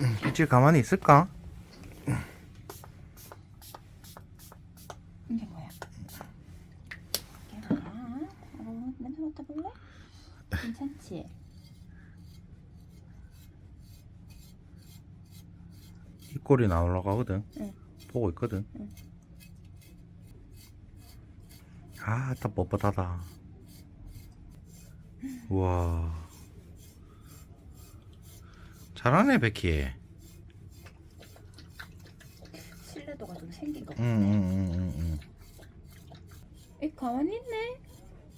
빛이 가만히 있을까? 이게 뭐야? 이게 뭐야? 어, 냄새 맡아볼래? 괜찮지? 입꼬리 나오려고 하거든. 응. 보고 있거든. 응. 아, 딱 뻣뻣하다. 우와. 잘하네, 베키. 신뢰도가 좀 생긴 것 응, 같아. 응, 응, 응, 응. 이 가만히 있네.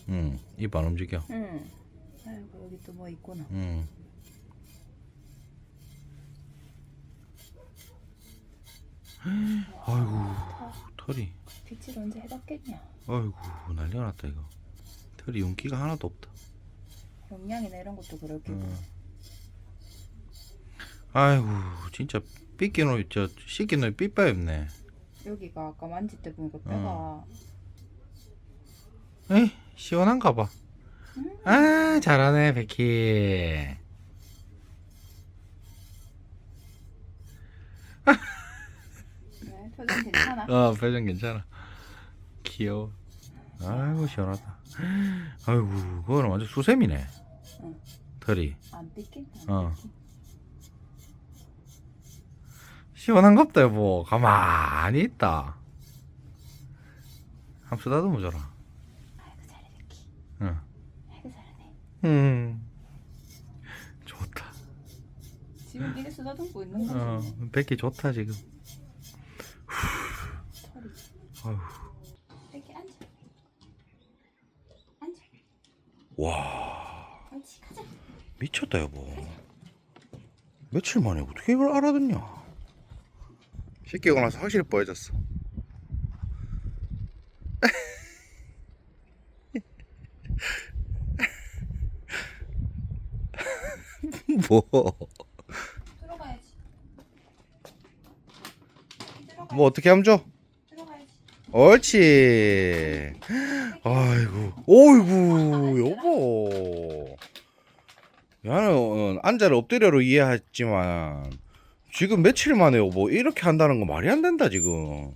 응, 입 안 움직여. 응. 아이고 여기 또 뭐 있구나. 응. 아이고, 털이. 빛을 언제 해봤겠냐? 아이고, 난리가 났다, 이거. 털이 윤기가 하나도 없다. 용량이나 이런 것도 그렇고. 응. 아이고, 진짜 삐끼노, 저, 씻기노 삐빠였네. 여기가 아까 만질 때 보니까 뼈가 에이, 시원한가 봐. 음. 아, 잘하네, 베키. 네, 표정 괜찮아. 어, 표정 괜찮아. 귀여워. 아이고, 시원하다. 아이고, 그거는 완전 수세미네. 응. 털이. 안 삐낀다. 어. 시원한갑다, 여보. 가만히 있다. 한번 쓰다듬어 줘라. 아이고 잘해 베키. 응. 아이고 잘하네. 음. 좋다. 지금 이게 쓰다듬고 있는 거지. 어, 베키 좋다, 지금. 아휴. 베키 앉아. 앉아. 와, 옳지 가자. 미쳤다, 여보. 며칠 만에 어떻게 이걸 알아듣냐? 씻기고 나서 확실히 뽀해졌어. 뭐? 들어가야지. 들어가. 뭐 어떻게 하면 줘? 들어가야지. 옳지. 아이고, 오이구, 여보. 나는 앉아를 엎드려로 이해했지만 지금 며칠 만에 여보 이렇게 한다는 거 말이 안 된다 지금.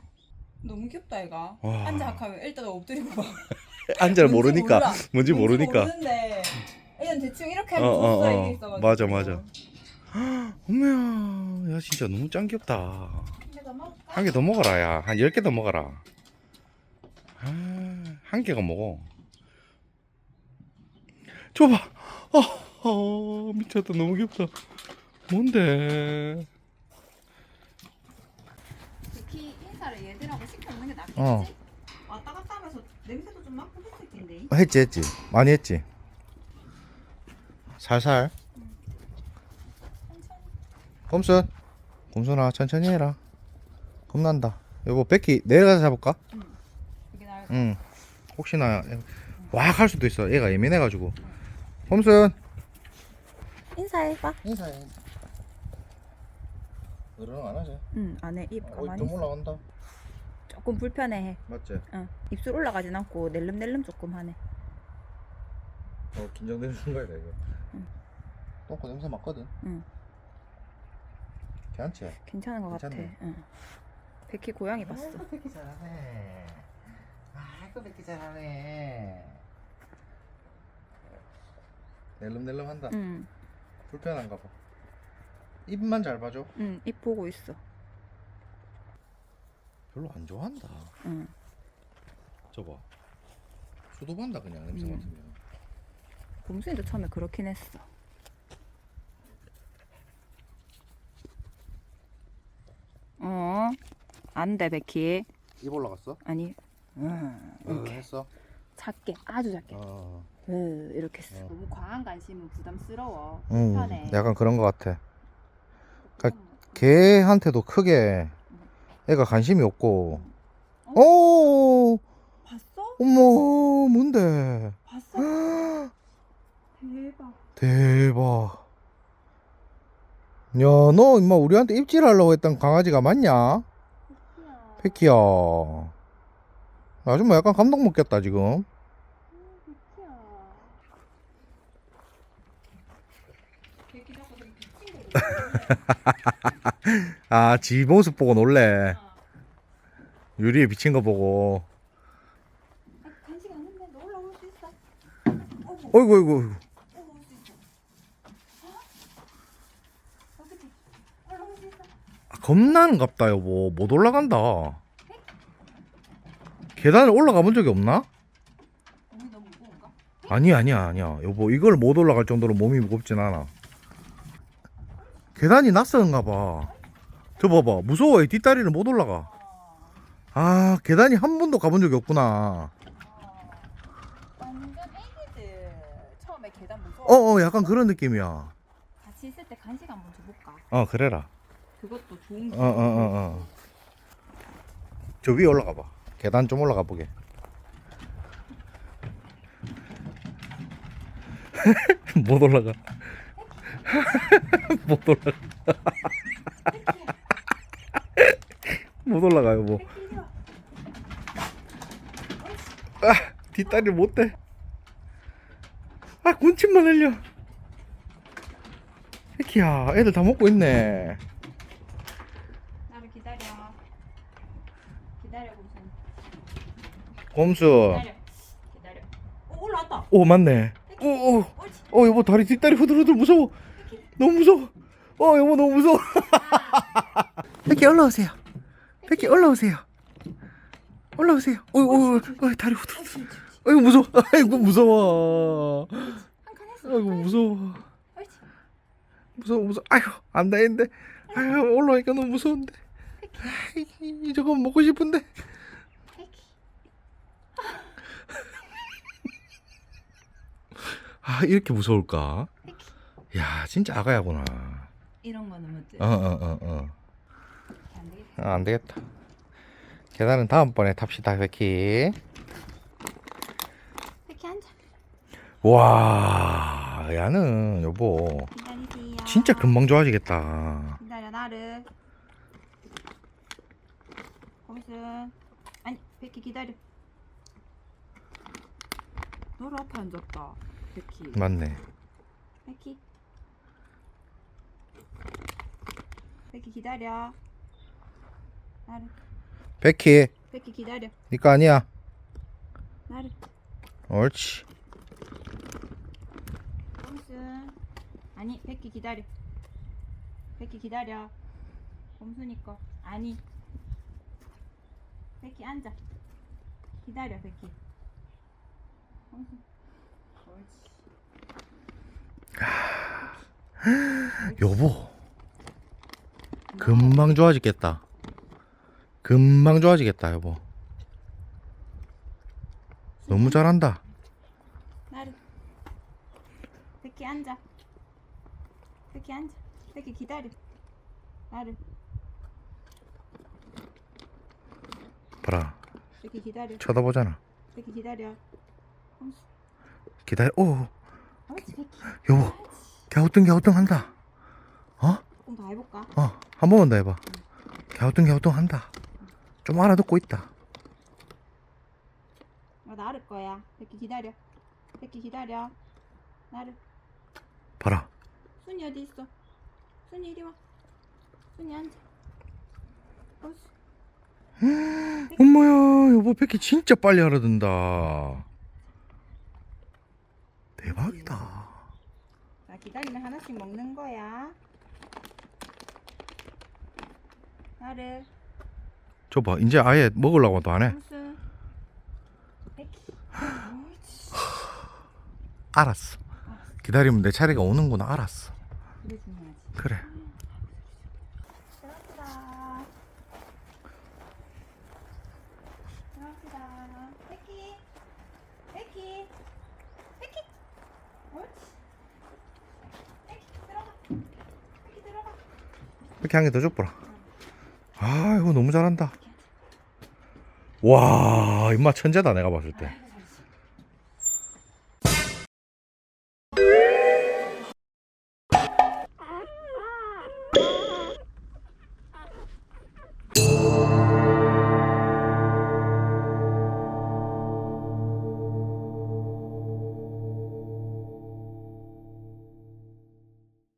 너무 귀엽다 얘가. 와. 앉아 하면 일단 엎드리고 봐. 앉아를 뭔지 모르니까 몰라. 뭔지 모르니까. 모르는데 일단 대충 이렇게 어, 하면 어, 좋다 어. 이게 있어가지고. 맞아, 맞아. 어머야, 야 진짜 너무 짱 귀엽다. 한 개 더 먹어라 야. 한 열 개 더 먹어라. 아, 한 개가 먹어. 줘봐. 아, 아, 미쳤다. 너무 귀엽다. 뭔데? 인사를 얘들하고 시켜놓는 게 낫겠지? 어. 왔다 갔다 하면서 냄새도 좀 맡고 했을 텐데. 했지, 했지. 많이 했지. 살살. 천천히. 곰순. 곰순아, 천천히 해라. 겁난다. 여보, 베키 내려가서 잡을까? 이게 나을 응. 혹시나 왁할 수도 있어. 얘가 예민해가지고. 곰순. 인사해봐. 인사해. 너랑 안 하지? 응 안에 입 가만히 있어. 올라간다. 조금 불편해. 맞지? 응. 입술 올라가진 않고 낼름낼름 조금 하네. 어 긴장되는 순간이다 이거. 응. 똥꼬 냄새 맡거든. 응. 괜찮지? 괜찮은 것 같아. 괜찮네. 응. 베키 고양이 봤어. 아이고 잘하네. 아이고 뺏기 잘하네. 낼름낼름한다. 응. 불편한가 봐. 입만 잘 봐줘. 응. 입 보고 있어. 별로 안 좋아한다. 응. 저봐. 수도반다 그냥 냄새 음. 맡으면. 봄순이도 처음에 그렇긴 했어. 어. 안 돼, 베키. 입 올라갔어? 아니. 응. 어, 이렇게 했어? 작게, 아주 작게. 어. 으, 이렇게 했어. 어. 너무 과한 관심은 부담스러워. 음, 불편해. 약간 그런 것 같아. 그- 조금 걔한테도 크게 애가 관심이 없고. 어? 오, 봤어? 어머, 뭔데? 봤어? 대박. 대박. 야, 너 임마 우리한테 입질하려고 했던 강아지가 맞냐? 베키야. 패키야. 아줌마 약간 감동 먹겠다 지금. 베키 자꾸 되게 거 아, 지 모습 보고 놀래. 유리에 비친 거 보고. 아. 어이구, 어이구, 어이구. 아, 겁나는 갑다, 여보. 못 올라간다. 계단을 올라가 본 적이 없나? 아니야, 아니야, 아니야. 여보, 이걸 못 올라갈 정도로 몸이 무겁진 않아. 계단이 낯선가 봐. 저 봐봐. 무서워. 이 뒷다리를 못 올라가. 아, 계단이 한 번도 가본 적이 없구나. 완전 애기들 처음에 계단 무서워. 어, 어, 약간 그런 느낌이야. 같이 있을 때 간식 한번 줘볼까? 어, 그래라. 그것도 좋은 어, 어, 어, 어. 저 위에 올라가 봐. 계단 좀 올라가 보게. 못 올라가. 못 올라가. 못 올라가요, 뭐. 아, 뒷다리 못 대. 아, 군침만 흘려. 새끼야, 애들 다 먹고 있네. 나를 기다려. 기다려 무슨? 곰수. 기다려. 기다려. 어, 올라왔다. 오, 맞네. 오, 오. 옳지. 어 여보 다리 뒷다리 후들후들 무서워 너무 무서워 어 여보 너무 무서워 백기 올라오세요 백기 올라오세요. 올라오세요. 어이구 어이 다리 후들후들. 아이고 무서워. 아이고 무서워. 한칸 했어. 아이고 무서워. 옳지. 무서워 무서워. 아이고 안 되는데. 아이고 올라오니까 너무 무서운데. 아이, 저거 먹고 싶은데. 아 이렇게 무서울까? 야 진짜 아가야구나. 이런 거는 못지. 어어어어 안되 겠다. 아, 안 되겠다. 계단은 다음번에 탑시다, 베키. 이렇게 앉아. 와, 야는 여보 기다리세요. 진짜 금방 좋아지겠다. 기다려 나를. 거기서 아니 베키 기다려. 너를 앞에 앉았다. 베키. 맞네. 베키. 베키 기다려. 나를. 베키, 베키 기다려. 니거 아니야. 나를. 옳지. 꼼순. 아니 베키 기다려. 베키 기다려. 꼼순이 거. 아니. 베키 앉아. 기다려. 꼼순. 옳지. 여보, 금방 좋아지겠다. 금방 좋아지겠다, 여보. 너무 잘한다. 나를. 베키 앉아. 베키 앉아. 베키 기다려. 나를. 봐라, 베키 기다려. 쳐다보잖아. 베키 기다려. 꼼수. 기다려. 오, 옳지. 여보. 갸우뚱 갸우뚱 한다. 어? 조금 더 해볼까? 어, 한 번만 더 해봐. 갸우뚱 갸우뚱 한다. 좀 알아듣고 있다. 어, 나를 거야. 베키 기다려. 베키 기다려. 나를. 봐라. 순이 어디 있어? 순이 이리 와. 순이 앉아. 옳지. 엄마야, 여보 백희 진짜 빨리 알아듣는다. 대박이다. 자 기다리면 하나씩 먹는 거야. 나를. 저 봐, 이제 아예 먹으려고도 안 해. 알았어. 기다리면 내 차례가 오는구나. 알았어. 그래. 이렇게 한 개 더 줘보라. 아, 이거 너무 잘한다. 와, 임마 천재다 내가 봤을 때.